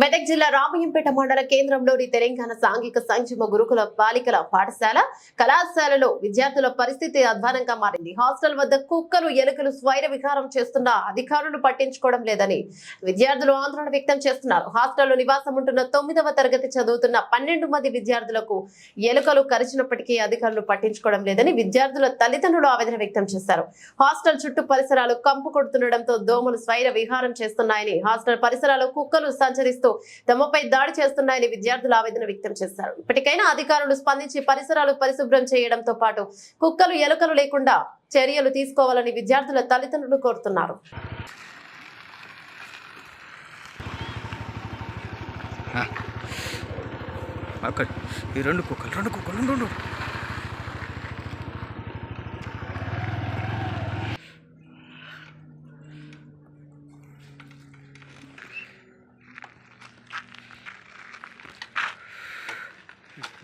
మెదక్ జిల్లా రామయ్యంపేట మండల కేంద్రంలోని తెలంగాణ సాంఘిక సంక్షేమ గురుకుల బాలికల పాఠశాల కళాశాలలో విద్యార్థుల పరిస్థితి అధ్వానంగా మారింది. హాస్టల్ వద్ద కుక్కలు ఎలుకలు స్వైర విహారం చేస్తున్న అధికారులు పట్టించుకోవడం లేదని విద్యార్థులు ఆందోళన వ్యక్తం చేస్తున్నారు. హాస్టల్లో నివాసం ఉంటున్న తొమ్మిదవ తరగతి చదువుతున్న పన్నెండు మంది విద్యార్థులకు ఎలుకలు కరిచినప్పటికీ అధికారులు పట్టించుకోవడం లేదని విద్యార్థుల తల్లిదండ్రులు ఆవేదన వ్యక్తం చేశారు. హాస్టల్ చుట్టూ పరిసరాలు కంపు కొడుతుండటంతో దోమలు స్వైర విహారం చేస్తున్నాయని హాస్టల్ పరిసరాలు కుక్కలు సంచరిస్తూ తమపై దాడి చేస్తున్నాయని విద్యార్థులు ఆవేదన వ్యక్తం చేశారు. ఇప్పటికైనా అధికారులు స్పందించి పరిసరాలు పరిశుభ్రం చేయడంతో పాటు కుక్కలు ఎలుకలు లేకుండా చర్యలు తీసుకోవాలని విద్యార్థుల తల్లిదండ్రులు కోరుతున్నారు. అక్కడ ఈ రెండు కుక్కలు రెండు కుక్కలు రెండు రెండు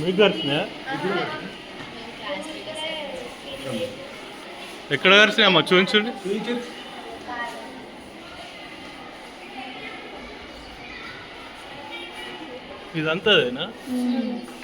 మీకు కలిసినా ఎక్కడ కలిసినాయమ్మా చూపించండి. ఇదంతాదేనా మాకు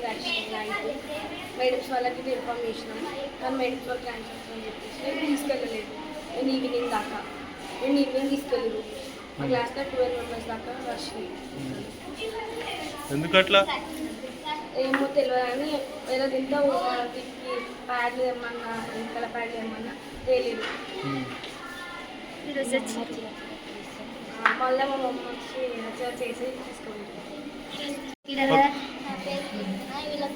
వ్యాక్సిన్ నైట్ మేడమ్స్ వాళ్ళకి ఇన్ఫార్మ్ చేసినాం కానీ మేడమ్స్ వాళ్ళు క్యాన్సర్ అని చెప్పేసి నేను తీసుకెళ్ళలేదు. నేను ఈవినింగ్ దాకా. నేను ఈవినింగ్ తీసుకెళ్ళరు మా క్లాస్లో ట్వెల్వ్ మెంబర్స్ దాకా వచ్చినాయి ఎందుకట్లా? ఏమో తెలియదు కానీ ఏదో తింటా వీటికి ప్యాడ్లు ఏమన్నా వెనకాల ప్యాడ్లు ఏమన్నా తెలియదు ఈరోజు వచ్చి మళ్ళీ మా మమ్మీ వచ్చి చేసి తీసుకుంటాం నా పేరు కీర్తన వీళ్ళకి మొన్న నుంచి ఎక్కడ ఒకరోజు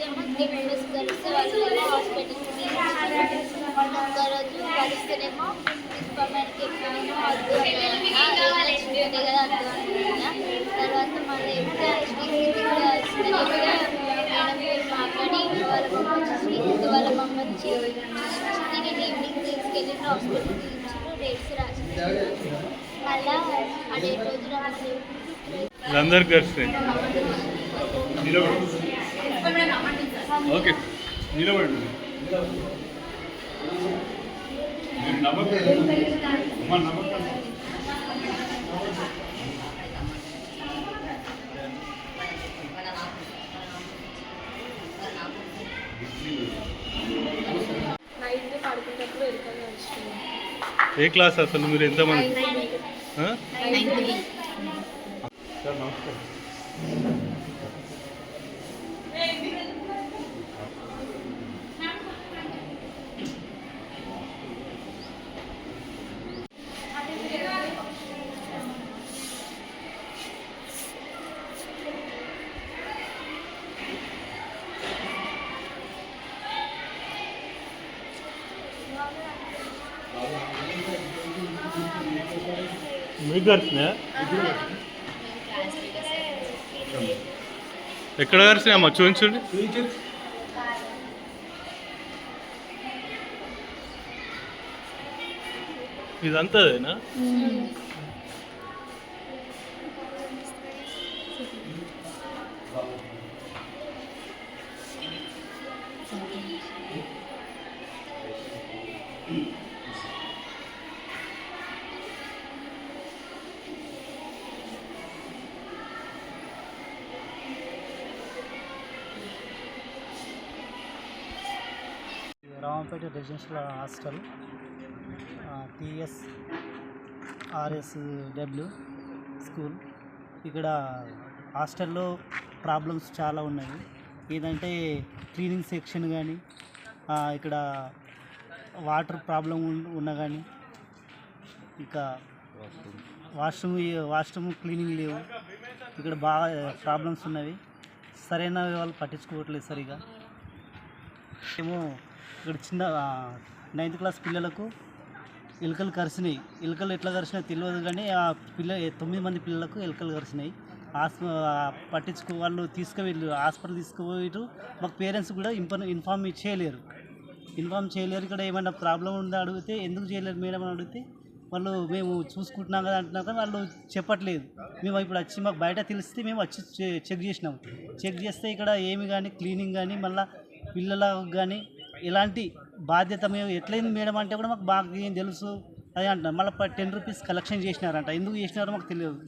ఏమో త్రీ మెంబర్స్ వాళ్ళు ఏమో హాస్పిటల్కి ఒకరోజు కలిస్తేనేమో ఇన్ఫర్మేట్కి ఎక్కడేమో వద్దు కదా తర్వాత మళ్ళీ మేడం మాట్లాడి వాళ్ళ మమ్మ వచ్చి నేను ఈవినింగ్ తీసుకెళ్ళి హాస్పిటల్కి ఇచ్చారు డేట్స్ రాసి మళ్ళా ఆ డేట్ రోజు వీళ్ళందరికి కలిసినాయి ఓకే. నిలబడండి మీరు నమ్మకం ఏ క్లాస్ అసలు మీరు ఎంతమంది? ఆ? నైట్ ఎక్కడ కలిసి అమ్మ చూపించండి. ఇదంతా అదేనా చూపించండి residential hostel TS RS W school ఇక్కడ హాస్టల్లో ప్రాబ్లమ్స్ చాలా ఉన్నాయి. ఏదంటే క్లీనింగ్ సెక్షన్ కానీ ఇక్కడ వాటర్ ప్రాబ్లం ఉన్నా కానీ ఇంకా వాష్రూమ్ వాష్రూమ్ క్లీనింగ్ లేవు. ఇక్కడ బాగా ప్రాబ్లమ్స్ ఉన్నవి. సరైన వాళ్ళు పట్టించుకోవట్లేదు సరిగా. ఏమో ఇక్కడ చిన్న నైన్త్ క్లాస్ పిల్లలకు ఎలుకలు కరిసినాయి. ఎలుకలు ఎట్లా కరిసినాయి తెలియదు కానీ ఆ పిల్ల తొమ్మిది మంది పిల్లలకు ఎలుకలు కరిసినాయి. హాస్ప పట్టించుకో వాళ్ళు తీసుకువెళ్ళు హాస్పిటల్ తీసుకుపోయారు మాకు పేరెంట్స్ కూడా ఇన్ఫార్మ్ ఇన్ఫార్మ్ చేయలేరు. ఇన్ఫార్మ్ చేయలేరు. ఇక్కడ ఏమైనా ప్రాబ్లం ఉందా అడిగితే ఎందుకు చేయలేరు మేడం అని అడిగితే వాళ్ళు మేము చూసుకుంటున్నాం కదా అంటున్నారు వాళ్ళు చెప్పట్లేదు. మేము ఇప్పుడు వచ్చి మాకు బయట తెలిస్తే మేము వచ్చి చెక్ చేసినాం. చెక్ చేస్తే ఇక్కడ ఏమి కానీ క్లీనింగ్ కానీ మళ్ళీ పిల్లలకు కానీ ఎలాంటి బాధ్యత మేము ఎట్లయింది మేడం అంటే కూడా మాకు బాగా ఏం తెలుసు అది అంటున్నారు. మళ్ళీ టెన్ రూపీస్ కలెక్షన్ చేసినారంట. ఎందుకు చేసినారో మాకు తెలియదు.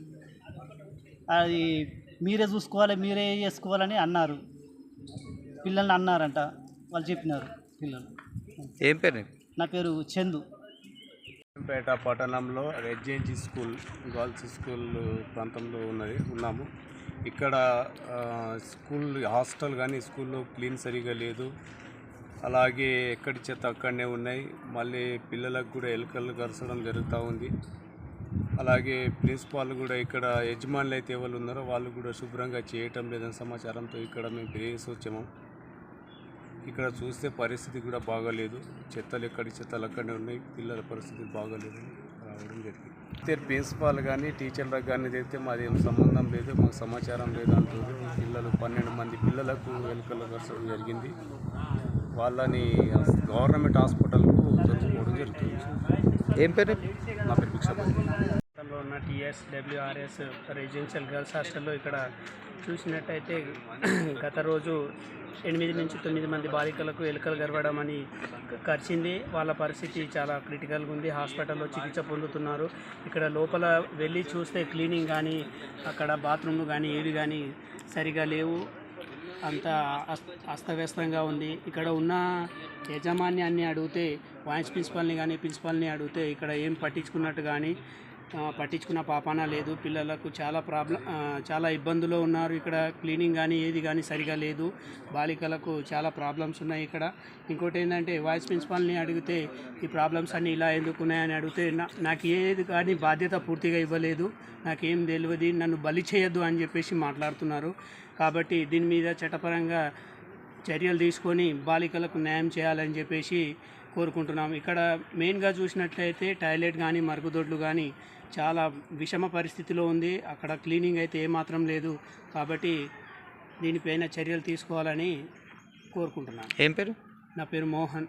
అది మీరే చూసుకోవాలి మీరే చేసుకోవాలని అన్నారు. పిల్లల్ని అన్నారంట. వాళ్ళు చెప్పినారు పిల్లలు. ఏం పేరు? నా పేరు చందు. పేట పట్టణంలో రెడ్జెన్సీ స్కూల్ గర్ల్స్ స్కూల్ ప్రాంతంలో ఉన్నది ఉన్నాము. ఇక్కడ స్కూల్ హాస్టల్ కానీ స్కూల్లో క్లీన్ సరిగా లేదు. అలాగే ఎక్కడి చెత్త అక్కడనే ఉన్నాయి. మళ్ళీ పిల్లలకు కూడా ఎలుకలు కరచడం జరుగుతూ ఉంది. అలాగే ప్రిన్సిపాల్ కూడా ఇక్కడ యజమానులు అయితే ఎవరు ఉన్నారో వాళ్ళు కూడా శుభ్రంగా చేయటం లేదని సమాచారంతో ఇక్కడ మేము తిరిగేసి వచ్చాము. ఇక్కడ చూస్తే పరిస్థితి కూడా బాగాలేదు. చెత్తలు ఎక్కడి చెత్తలు అక్కడనే ఉన్నాయి. పిల్లల పరిస్థితి బాగాలేదు అయితే ప్రిన్సిపాల్ కానీ టీచర్లకు కానీ అయితే మాది ఏం సంబంధం లేదు మాకు సమాచారం లేదు అంటారు పిల్లలు పన్నెండు మంది పిల్లలకు ఎలుకలు కరచడం జరిగింది. వాళ్ళని గవర్నమెంట్ హాస్పిటల్కు తరచుకోవడం జరుగుతుంది. ఏం పేరు? నా పేరు Bhikshapathi. S WRS residential girls హాస్టల్లో ఇక్కడ చూసినట్టయితే గత రోజు ఎనిమిది నుంచి తొమ్మిది మంది బాలికలకు ఎలుకలు గర్వడం అని కరిచింది. వాళ్ళ పరిస్థితి చాలా క్రిటికల్గా ఉంది. హాస్పిటల్లో చికిత్స పొందుతున్నారు. ఇక్కడ లోపల వెళ్ళి చూస్తే క్లీనింగ్ కానీ అక్కడ బాత్రూమ్ కానీ ఏవి కానీ సరిగా లేవు. అంత అస్త అస్తవ్యస్తంగా ఉంది. ఇక్కడ ఉన్న యజమాన్యాన్ని అడిగితే వాయిస్ ప్రిన్సిపాల్ని కానీ ప్రిన్సిపాల్ని అడిగితే ఇక్కడ ఏం పట్టించుకున్నట్టు కానీ పట్టించుకున్న పాపాన లేదు. పిల్లలకు చాలా ప్రాబ్లం చాలా ఇబ్బందులు ఉన్నారు. ఇక్కడ క్లీనింగ్ కానీ ఏది కానీ సరిగా లేదు. బాలికలకు చాలా ప్రాబ్లమ్స్ ఉన్నాయి ఇక్కడ. ఇంకోటి ఏంటంటే వాయిస్ ప్రిన్సిపాల్ని అడిగితే ఈ ప్రాబ్లమ్స్ అన్నీ ఇలా ఎందుకు ఉన్నాయని అడిగితే నా- నాకు ఏది కానీ బాధ్యత పూర్తిగా ఇవ్వలేదు. నాకేం తెలియదు నన్ను బలి చేయొద్దు అని చెప్పేసి మాట్లాడుతున్నారు. కాబట్టి దీని మీద చట్టపరంగా చర్యలు తీసుకొని బాలికలకు న్యాయం చేయాలని చెప్పేసి కోరుకుంటున్నాం ఇక్కడ మెయిన్గా చూసినట్లయితే టాయిలెట్ కానీ మరుగుదొడ్లు కానీ చాలా విషమ పరిస్థితిలో ఉంది. అక్కడ క్లీనింగ్ అయితే ఏమాత్రం లేదు. కాబట్టి దీనిపైన చర్యలు తీసుకోవాలని కోరుకుంటున్నాను. ఏం పేరు? నా పేరు మోహన్.